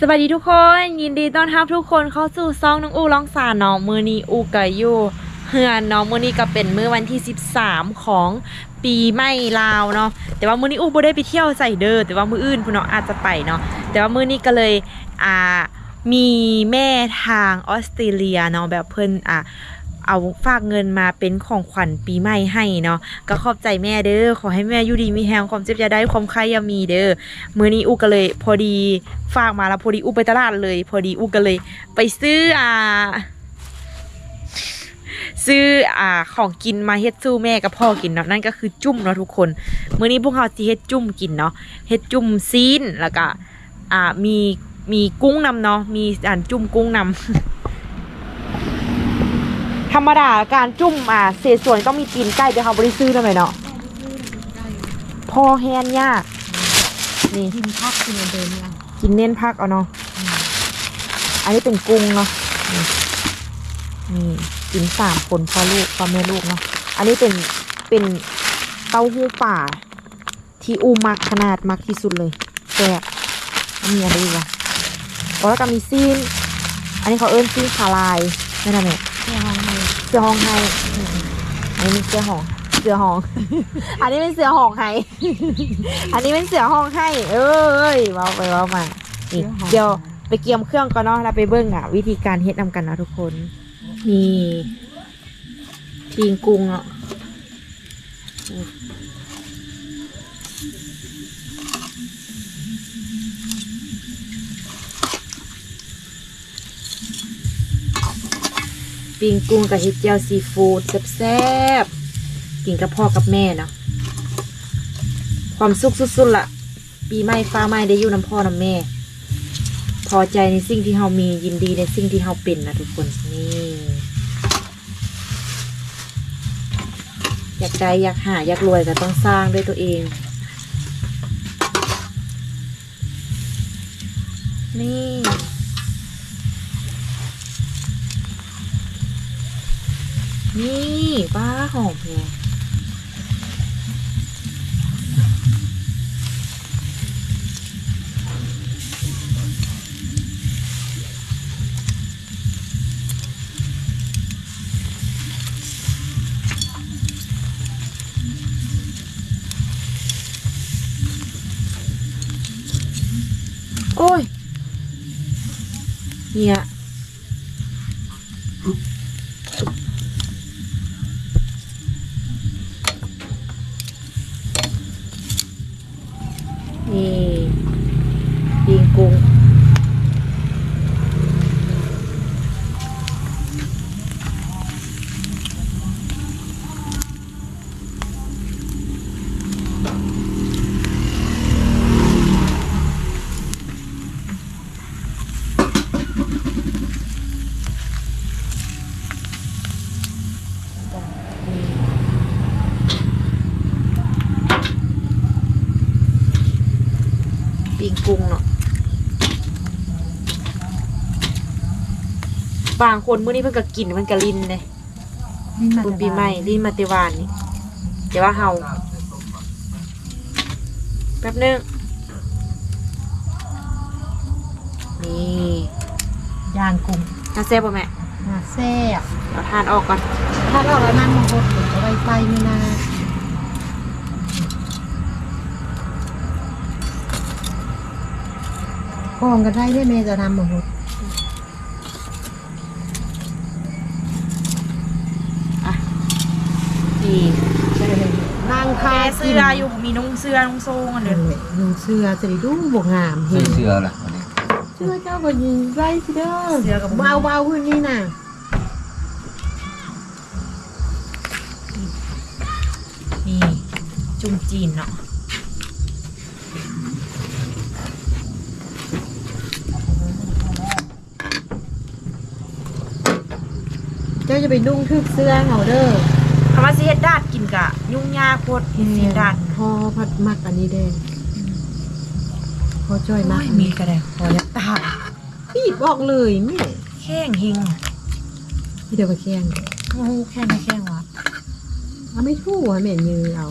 สวัสดีทุกคนยินดีต้อนรับทุกคนเข้าสู่ซองน้องอูร้องสารน้องมือนีอูกะยูเฮือนน้องมือนีก็เป็นมื้อวันที่ 13 ของปีใหม่ลาวเนาะแต่ว่ามือนี้อูบ่ได้ไปเที่ยวใส่เด้อแต่ว่ามืออื่นพุ่นเนาะอาจจะไปเนาะแต่ว่ามือนี้ก็เลยอ่ามีแม่ทางออสเตรเลียเนาะแบบเพิ่นอ่า เอาฝากเงินมาเป็นของขวัญปีใหม่ให้เนาะก็ขอบใจแม่เด้อขอให้แม่อยู่ดีมีแฮงความเจ็บอย่าได้ความใครยามีเด้อมือนี้อูก็เลย พอดีฝากมาแล้วพอดีอูไปตลาดเลย พอดีอูก็เลย ไปซื้ออ่าซื้ออ่าของกินมาเฮ็ดสู้แม่กับพ่อกินเนาะนั่นก็คือจุ่มเนาะทุกคนมื้อนี้พวกเราสิเฮ็ดจุ่มกินเนาะเฮ็ดจุ่มซีนแล้วก็อ่ามีมีกุ้งนำเนาะมีอันจุ่มกุ้งนำ ธรรมดาการจุ่มอ่าเศษส่วนต้องมีตีนไก่เดี๋ยวเขาบริซื้อทำไมเนาะพอแฮนยากนี่กินพักกินเดินเนี่ยกินเน้นพักเอาเนาะอันนี้เป็นกุ้งเนาะนี่นี่กินสามคนพ่อลูกพ่อแม่ลูกเนาะอันนี้เป็นเป็นเต้าหู้ป่า ที่อูมักขนาดมักที่สุดเลยแซ่บมีอะไรอีกวะอ๋อแล้วก็มีซีน อันนี้เขาเอิ้นซีนคาลายไม่ทำไมแค่ห้องให้ เสือหองไฮอันนี้เป็นเสือหอง เสือหอง อันนี้เป็นเสือหองไฮอันนี้เป็นเสือหองไฮเอ้ยว้าไปว้ามานี่เดี๋ยวไปเกียมเครื่องก่อนเนาะแล้วไปเบิ้งอะ วิธีการเฮ็ดนำกันนะทุกคนนี่พิงกุ้งอะ ปิงกุ้งกับเฮ็ดเจียวซีฟู้ดแซ่บๆกินกับพ่อกับแม่เนาะความสุขสุดๆล่ะ ปีใหม่ฟ้าใหม่ได้อยู่น้ำพ่อน้ำแม่ พอใจในสิ่งที่เรามียินดีในสิ่งที่เราเป็นนะทุกคนนี่อยากได้อยากหาอยากรวยก็ต้องสร้างด้วยตัวเอง นี่ นี่ป้าหอมแพงโอ้ย เนี่ยนี่ปิงกุ้งปิงกุ้งเนาะ บางคนมื้อนี้เพิ่นก็กินมันก็ลินเลยลิ้นมาบุญปีใหม่ลินมาแติวานนี่เดี๋ยวว่าเฮาแป๊บนึงนี่ย่างกุ้งน่าแซ่บป่ะแม่น่าแซ่บเราทานออกก่อนถ้าเราแล้วนั่งมาหดหรือเอาไว้ไฟไม่นานกองก็ได้ได้เมย์จะทำมาหด ดีนั่งแม่คาเสื้ออยู่มีนุ่งเสื้อนุ่งโซ่กันเลเลยยนุ่งเสื้อจะได้ดูบวกงามเห็ใส่นเสื้อล่ะวันนี้เสื้อเจ้าก็ยิงไว้สิเด้อเสื้อกับเบาเบาๆขึ้นนี่น่ะนี่จุ่มจีนเนาะเจ้าจะไปนุ่งทึกเสื้อเขาเด้อ คำว่าสิเฮ็ดดาดกินกะ ยุ่งยากโคตรเฮ็ดสิดาดพอพัดมักอันนี้แดงพอจ้อยมักโอ้ยมีกระไดขอยักตาพี่บอกเลยแม่แข้งเฮงพี่เดี๋ยวไปแข่งโอ้โหแข้งไม่แข้งวะเอาไม่ถูกอะแม่ยือเอา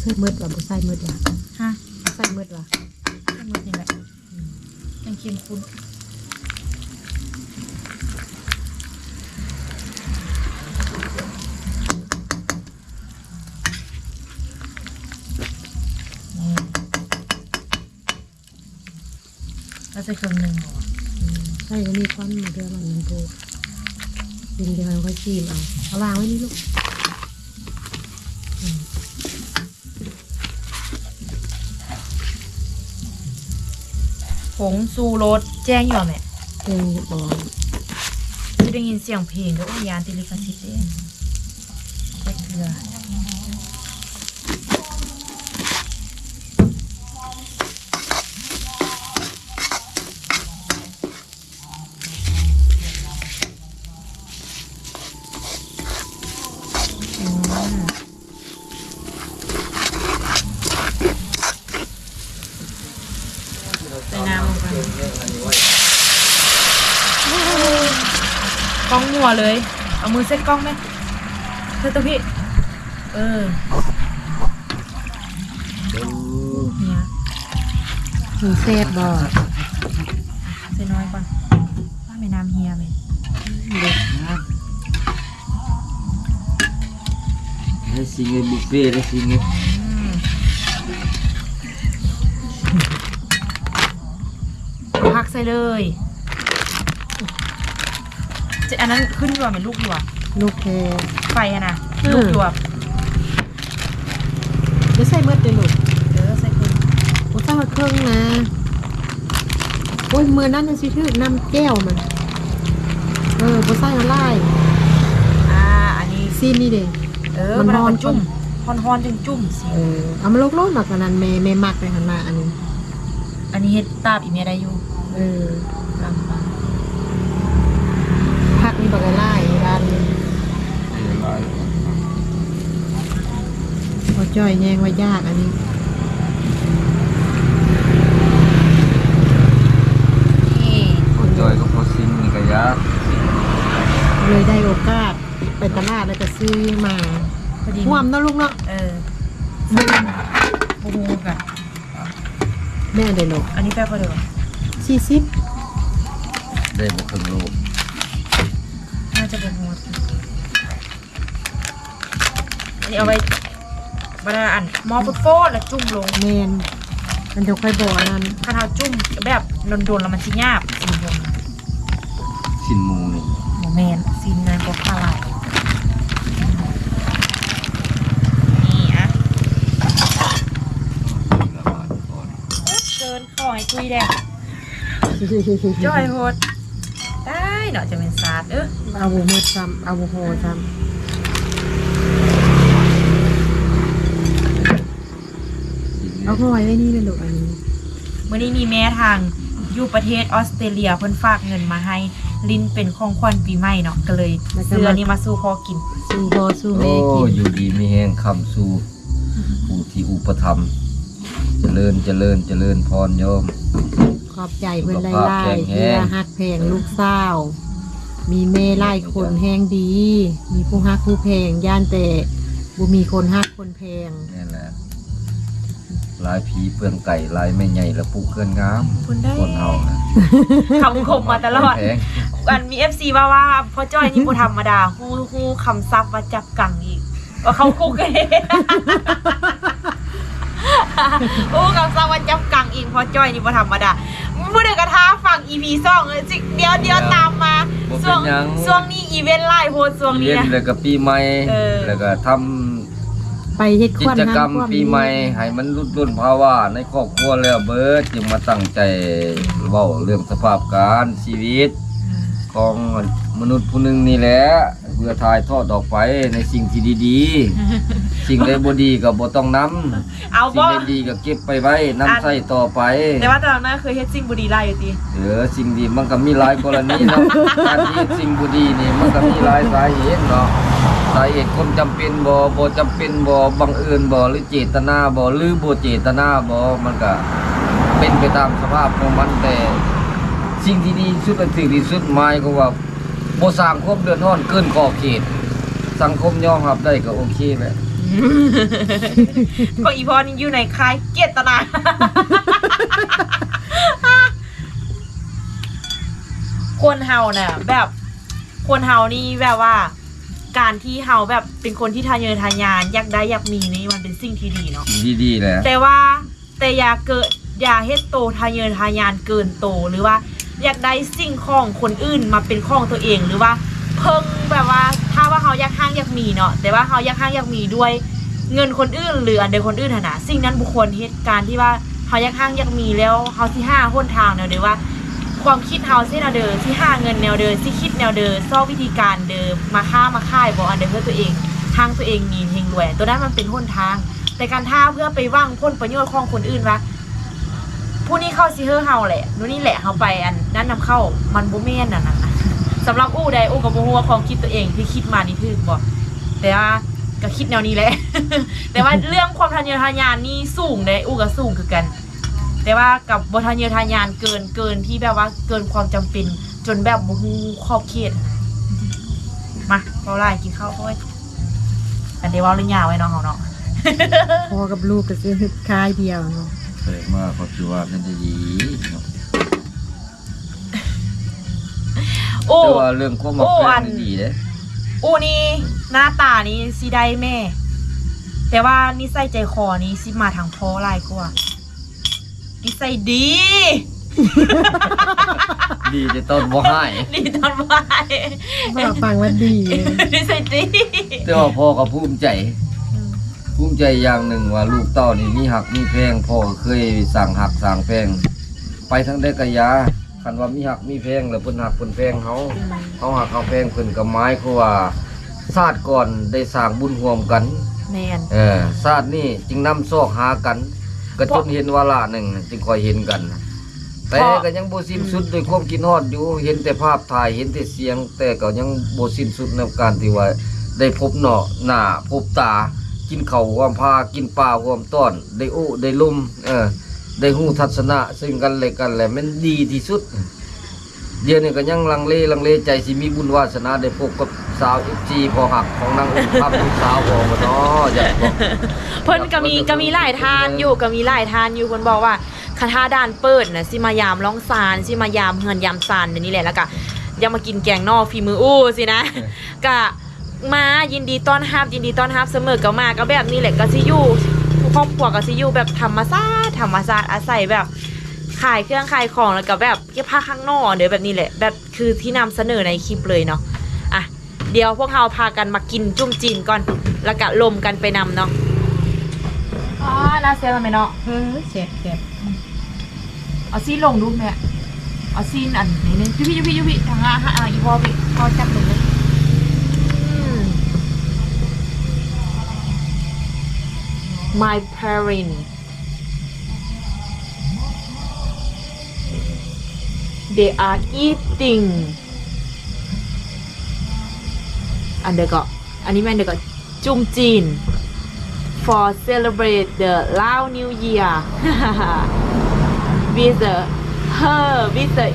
ใส่มืดว่ะบ่ใส่มืดว่ะฮะใส่มืดว่ะแค่มือนี่แหละยังเค็มคุ้นนี่แล้วใส่เครื่องหนึ่งเหรอใส่ก็มีควันมาเดือมันมันโบกินเดี๋ยวมันค่อยชิมเอาเอาวางไว้นี่ลูก งซูโรสแจ้งอยู่ไหมเป็นบอลจะได้ยินเสียงเพลงด้วยโอ้ยยานติลิกาซิตเด้ใส่เกลืออื เลย เอามือเซ็ตกล้องไหมเธอตัวพี่ เออเนี่ยมีเศษบอลใส่น้อยก่อนว่าไม่น้ำเฮียไหม Đấy xin người buffet đấy xin người อืมพักใส่เลย จะอันนั้นขึ้นอยู่อะเป็นลูกอยู่อะลูกแค่ไฟอะนะอืมลูกอยู่อะไม่ใส่มืดเลยลูกเออใส่ขึ้นโอ้ตั้งมาเครื่องนะโอ้ยมือนั่นน่ะสิชื่อน้ำแก้วมันเออบ่ใส่ละลายอ่าอันนี้ซีนนี่เด้เออมันมันร้อนจุ่มฮอนฮอนๆจึงจุ่มสิเออเอามาโลกๆหนักกว่านั้นแม่แม่มักไปหันมาอันนี้อันนี้เฮ็ดตาบอีเมียได้อยู่เออลำบาก ผักนี่บักละลายด้านนี้พอจ้อยแยงว่ายากอันนี้นี่ Con trời có có xin người cả giá เลยได้โอกาสไปตลาดแล้วก็ซื้อมาพอดีห่วมเนาะลูกเนาะเออโอ้โหกันแม่ได้ลูกอันนี้แป๊บก็เดี๋ยวสี่สิบ Đây một thằng lô น่า นนี้เอาไว้บรรดาอันหมอฟุตโฟดแล้วจุ่มลงแมนมันจะค่อยบอกอันนั้นถ้าเราจุ่มแบบโดนๆแล้วมันสิยาบสีลง Xin mù này โมเมนซีนงานก็คาลายนี่อะ là bạn con เกินขอให้คุยแดงจ้อยโฮดได้เนาะจะเป็นซาดเออเอาบุมืดซ้ำเอาบุโฮซ้ เอาห้อยไว้นี่เลยลูกอันนี้มื่อนี้มีแม่ทางอยู่ประเทศออสเตรเลียเพิ่นฝากเงินมาให้ลินเป็นของขวัญปีใหม่เนาะก็เลยซื้ออันนี้มาสู้พอกิน สู้พอสู้แม่ Ô กิน dù đi mi hèn khăm su Phụ thị u bà thầm Chà lơn chà lơn chà lơn phòn nhôm ขอบใจเพื่อนไล่ไล่เพื่อฮักแพงลูกสาวมีแม่ไล่คนแหงดี มีผู้ฮักผู้แพงย่านแต่บุมีคนฮักคนแพง Nên là Lái phí phương cày lái mê nhảy là phụ cơn ngám คุณได้ Con hào nè คำคมมาตลอด Thế อันมี FC ว่าว่าพ่อจ้อยนี่บ่ธรรมดาฮู้ฮู้คำซับมาจับกังอีก ว่าเขาคุกเองโอ้คำซับมาจับกังอีกพ่อจ้อยนี่บ่ธรรมดามื้อเดือกระทาฟัง EP 2เออจิเดี๋ยวเดี๋ยวตามมาบ่เป็นช่วงหยังช่วงนี้อีเวนต์ไล่โพสต์ช่วงนี้ Liên นะ là cả pi mày Ừ. Là cả thăm ไปเฮ็ดคกิวันจนั้นกรรมควันปีนี้ใหม่ให้มันรุดรุ่นภาวะในครอบครัวแล้วเบิดจึงมาตั้งใจเว้าเรื่องสภาพการชีวิต ของมนุษย์ผู้หนึ่งนี่แหละเพื่อถ่ายทอดออกไปในสิ่งที่ดีๆ สิ่งใดบ่ดีก็บ่ต้องนำเอาสิ่บ่งใดดีก็เก็บไปไว้นำใช้ต่อไป แต่ว่าตอนนั้นเคยเฮ็ดสิ่งบ่ดีไล่อยู่ติ เออสิ่งดีมันก็มีหลายกรณีเนาะการที่เฮ็ดสิ่งบ่ดีนี่มันก็มีหลายสาเหตุเนาะสาเหตุคนจำเป็นบ่บ่จำเป็นบ่บังเอิญบ่หรือเจตนาบ่หรือบ่เจตนาบ่มันก็เป็นไปตามสภาพของมันแต่ สิ่งที่ดีที่สุดและสิ่งที่สุดหมายก็ว่า บ่สร้างความเดือดร้อนเกินขอบเขต สังคมยอมรับได้ก็โอเคแหละแก็อีพอนี่อยู่ในค่ายเกียรตนา คนเฮาน่ะ แบบคนเฮานี่แบบว่า การที่เฮาแบบเป็นคนที่ทะเยอทะยานอยากได้อยากมีนี่มันเป็นสิ่งที่ดีเนาะดีๆแหละแต่ว่าแต่อย่าเกิดอย่าเฮ็ดโตทะเยอทะยานเกินโตหรือว่า อยากได้สิ่งของคนอื่นมาเป็นของตัวเองหรือว่าเพิ่งแบบว่า ถ้าว่าเขาอยากห้างอยากมีเนาะแต่ว่าเขาอยากห้างอยากมีด้วยเงินคนอื่น หรืออันใดคนอื่นนนะสิ่งนั้นบุคคลเหตุการณ์ที่ว่าเขาอยากห้างอยากมีแล้วเขาที่ห้าหนทางแนวเดียวว่าความคิดเฮาเส้นแนวเดิมที่ห้าเงินแนวเดิมที่คิดแนวเดิมซอวิธีการเดิมมาค้ามาค่ายบอกอันเดิมเพื่อตัวเองทางตัวเองมีเฮงรวย ตัวนั้นมันเป็นหนทาง แต่การท่าเพื่อไปว่างพ้นประโยชน์ของคนอื่นวะ ผู้นี้เข้าซิเฮอร์เฮาแหละนู่นนี่แหละเฮาไปอันนั้นนำเข้ามันบ่แม่นน่ะนะสำหรับอู้ใดอู้กับบ่ฮู้ว่าความคิดตัวเองที่คิดมานี่ถูกบ่แต่ว่าก็คิดแนวนี้แหละ แต่ว่าเรื่องความทะเยอทะยานนี่สูงเด้อู้ก็สูงคือกัน แต่ว่ากับบทะเยอทะยานเกินเกินที่แบบว่าเกินความจำเป็นจนแบบบ่ฮู้ขอบเขตมาเว้าไล่กินข้าวพ่อยอันเดี๋ยวเว้าเรื่องยาวไว้น้องเฮาเนาะพอกับลูกก็ซื้อค่ายเดียวเนาะ เปิดมาก็คือว่านั่นดีเนาะโอ้ แต่ว่าเรื่องความมาโอ้แฟอันนนี่ดีเด้อู้นี่หน้าตานี่สิได้แม่ แต่ว่านิสัยใจคอนี้สิมาทางพ่อหลายกว่านิสัยดี ดีแต่ต้นบ่ให้ดีตอนบ่ายว่าฟังว่าดีนิสัยดีแต่ว่าพ่อก็ภูมิใจ ภูมิใจอย่างหนึ่งว่าลูกเต้านี่มีหักมีแพงพ่อก็เคยสั่งหักสั่งแพงไปทั้งได้กะยาคันว่ามีหักมีแพงแล้วเพิ่นหักเพิ่นแพงเฮาเฮาหักเฮาแพงเพิ่นก็หมายคือว่าชาติก่อนได้สร้างบุญร่วมกันแมนเออชาตินี้จึงนำซอกหากัน ก็จนเห็นวาระหนึ่งจึงค่อยเห็นกันแต่ก็ยังบ่สิ้นสุดด้วยความกินฮอดอยู่ เห็นแต่ภาพถ่ายเห็นแต่เสียง แต่ก็ยังบ่สิ้นสุดในการที่ว่าได้พบเนาะหน้าพบตา กินข้าวความพากินปลาความต้อน ได้อู้ได้ลุ่มเออได้หู้ทัศนะ ซึ่งกันและกันแหละมันดีที่สุด เดี๋ยวนี้ก็ยังลังเลลังเลใจสิมีบุญวาสนาได้พบกับสาว FG พอหักของนางอุ้มครับลูกสาวของบ่เนาะอยากบอก เพิ่นก็มีก็มีหลายทานอยู่ก็มีหลายทานอยู่เพิ่นบอกว่าคาถาด้านเปิดน่ะสิมายามร้องซานสิมายามเฮือนยามซานเดี๋ยวนี้แหละแล้วก็ยังมากินแกงนอกฝีมืออู้สินะก็ มายินดีต้อนรับยินดีต้อนรับเสมอก็มาก็แบบนี้แหละก็สิอยู่ครอบครัวก็สิอยู่แบบธรรมชาติธรรมชาติอาศัยแบบขายเครื่องขายของแล้วก็แบบเก็บผ้าข้างนอกเดี๋ยวแบบนี้แหละ แบบคือที่นำเสนอในคลิปเลยเนาะอะเดี๋ยวพวกเราพากันมากินจุ่มจีนก่อนแล้วก็ลมกันไปนำเนาะอ๋อน่าเสียมันไหมเนาะเออแซ่บแซ่บเอาซีนลงดูแม่เอาซีนอันนี้นึงยุพี่ยุพี่ยุพี่ทางอะฮะอะอีพอพี่พอจับลงเลย my parent they are eating อันเดียวก็อันนี้แม่นเดียวก็จุ่มจีน for celebrate the Lao New Year with the her with the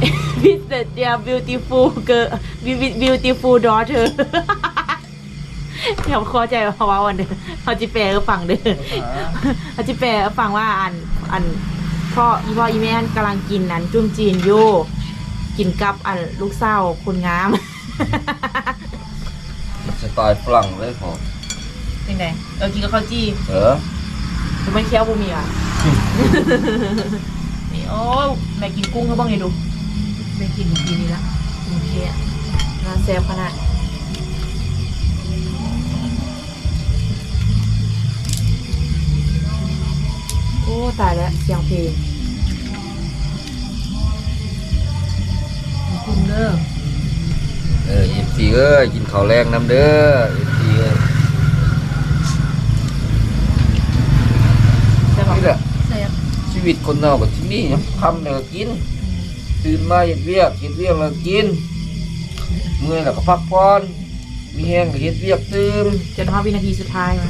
with the their beautiful girl with beautiful daughter เดี๋ยวเข้าใจเพราะว่าวันเด้อเขาจิแปลก็ฟังเด้อเขาจิแปลก็ฟังว่าอันอันพ่ออีพ่ออีแม่กำลังกินนั้นจุ่มจีนอยู่กินกับอันลูกสาวคนงามสไตล์ฝรั่งเลยพอเป็นไงเออกินกับข้าวจี้เออหรือไม่เคี้ยวบ่มีอะนี่โอ้ยแม่กินกุ้งเขาบ้างไงดูแม่กินเมื่อกี้นี้ละโอเคอะน่าแซ่บขนาด ตายแล้วเสียงเพลงกุ้งเด้อเออ FC เอ้ยกินข้าวแรงน้ำเด้อ FC เอ้ยใช่ปะนี่แหละแซ่บชีวิตคนเราก็ที่นี่นะทำแล้วก็กิน ตื่นมาเฮ็ดเวียกเฮ็ดเวียกแล้วก็กิน เมื่อยแล้วก็พักผ่อนมีแห้งก็เฮ็ดเวียกตื่มจนห้าวินาทีสุดท้ายมา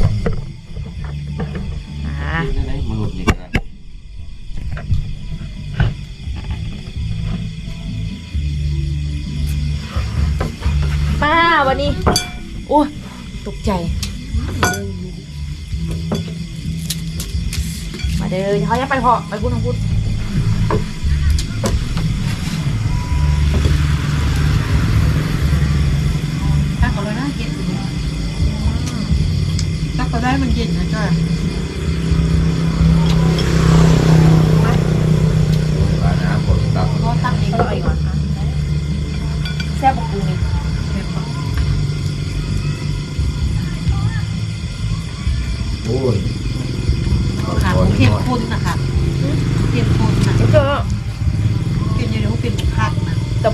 โอ้ตกใจ มาเด้อเขาจะไปพอไปพูดทางพูดตักก็ได้มันเย็นนะจ้ะ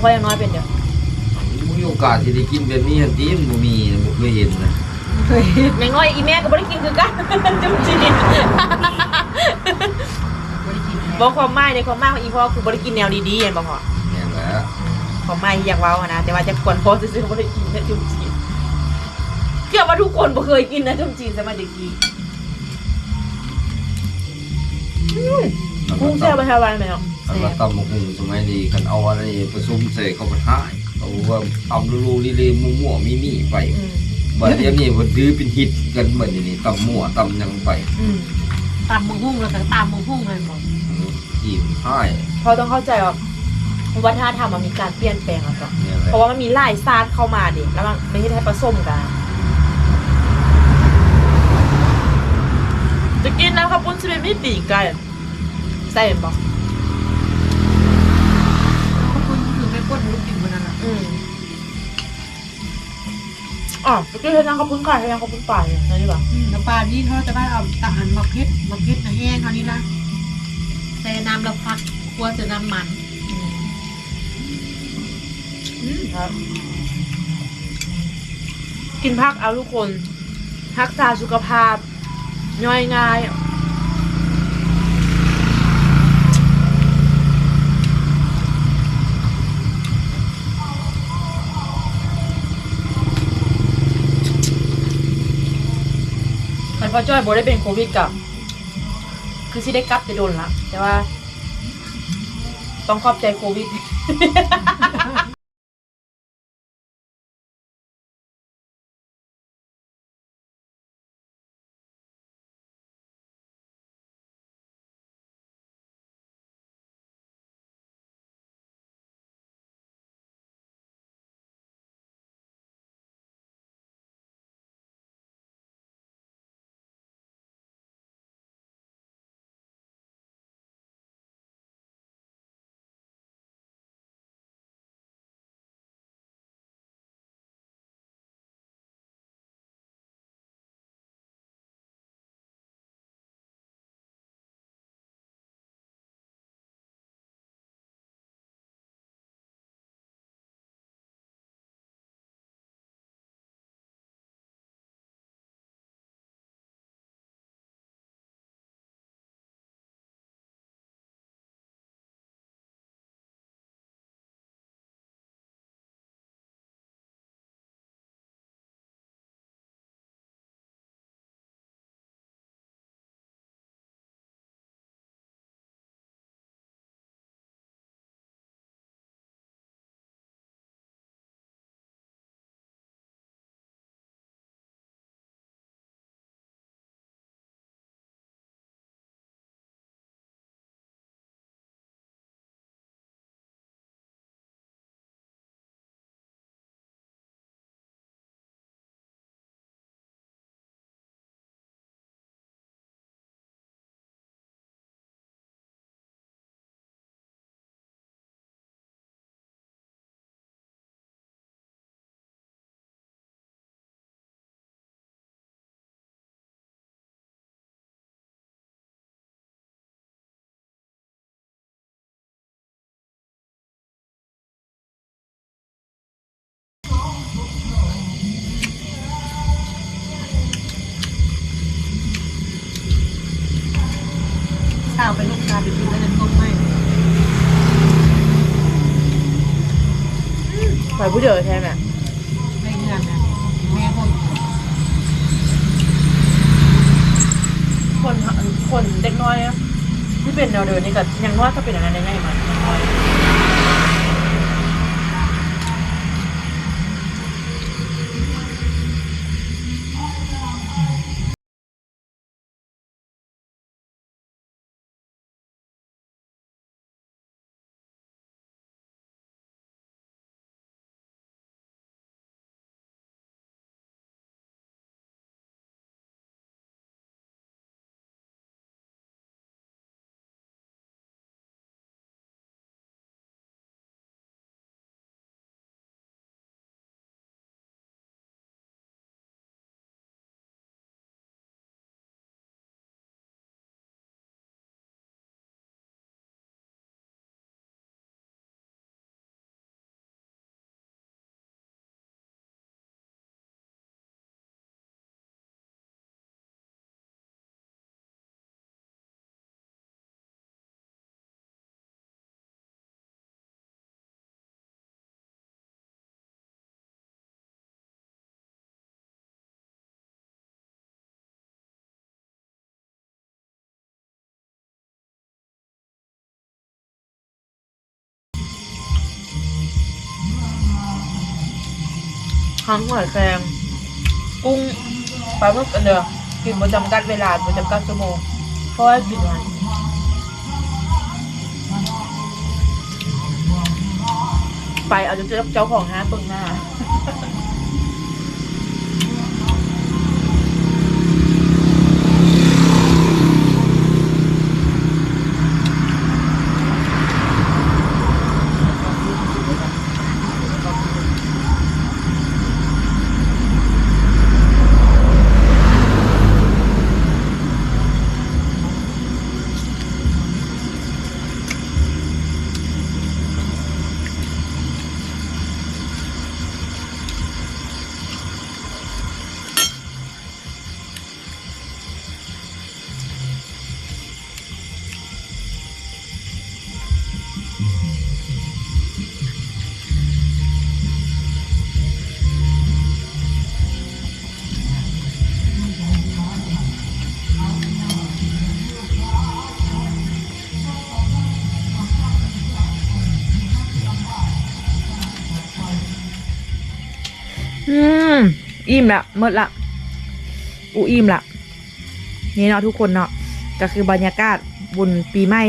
นะแต่พอยังน้อยเป็นเดี๋ยวมีโอกาสที่ได้กินแบบนี้ฮันตีมันบ่มีบ่เคยเห็นนะเคยยังน้อยอีแม่ก็ไม่ได้กินคือกันจุ๊บจีไม่ได้กินบอกความหมายในความหมายของอีพ่อคือไม่ได้กินแนวดีๆเห็นบอกพ่อแม่นแหละความหมายที่อยากเว้าอะนะแต่ว่าจะควรพ่อซื้อๆไม่ได้กินนะจุ๊บจีเชื่อว่าทุกคนบ่เคยกินนะจุ๊บจีสมัยเด็กดีกุ้งแซ่บไปทำอะไรไหมเนาะ อันว่าตำบักหุ่งสมัยนี้คันเอาอะไรผสมใส่เข้าไปท้ายเอาว่าตำลูๆลีๆมั่วๆมีๆไปอืมบัดเดี๋ยวนี้เพิ่นดื้อเป็นฮิตกันเหมือนนี่ตำมั่วตำหยังไปอืมตามมือหุ้งแล้วก็ตามมือหุ้งเลยบอกจีบท้ายพอต้องเข้าใจว่าวัฒนธรรมมันมีการเปลี่ยนแปลงแล้วก็เนี่ยแหละเพราะว่ามันมีหลายศาสตร์เข้ามาดิแล้วมันไม่ใช่ให้ผสมกันจะกินแล้วครับปุ้นจะเป็นไม่ปีกไก่ใส่เห็น อ๋อจะกินให้ยังข้าวปุ้นไก่ให้ยังข้าวปุ้นปลาเนี่ยนั่นนี่ปะน้ำปลานี่เขาจะได้เอาตะหันมาเพชรมาเพชรนะแห้งเขานี่นะใส่น้ำแล้วพักคั่วจะน้ำมันอืมครับ กินผักเอาทุกคนรักษาสุขภาพ ย่อยง่าย พอจ้อยโบได้เป็นโควิดกับ คือที่ได้กลับจะโดนละแต่ว่า ต้องขอบใจโควิด ผู้เดียวแท้ไหมไม่เงื่อนนะแม่คนคนคนเด็กน้อยอะที่เป็นแนวเดินนี่ก็ยังน้อยก็เป็นอย่างนั้นได้ไงมันยังน้อ ทั้งหอยแครงกุ้งปลาหมึกอันเดียวกินประจำกัดเวลาประจำกัดชั่วโมงเพราะว่ากินวันไปเอาจนเจอเจ้าของห้างเปิงหน้า อิ่มละหมดละอูอิ่มละนี่เนาะทุกคนเนาะก็คือบรรยากาศบุญปีใหม่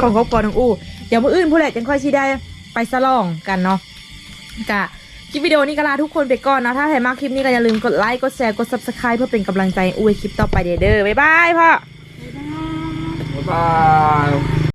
ของครอบครัวน้องอู้เดี๋ยวมื้ออื่นผู้แหละจังค่อยชีได้ไปสลองกันเนาะกะคลิปวิดีโอนี้ก็ลาทุกคนไปก่อนนะ ถ้าใครมาคลิปนี้ก็อย่าลืมกดไลค์กดแชร์กด subscribe เพื่อเป็นกำลังใจอู้ในคลิปต่อไปเด้อเด้อบ๊ายบายพ่อบ๊ายบาย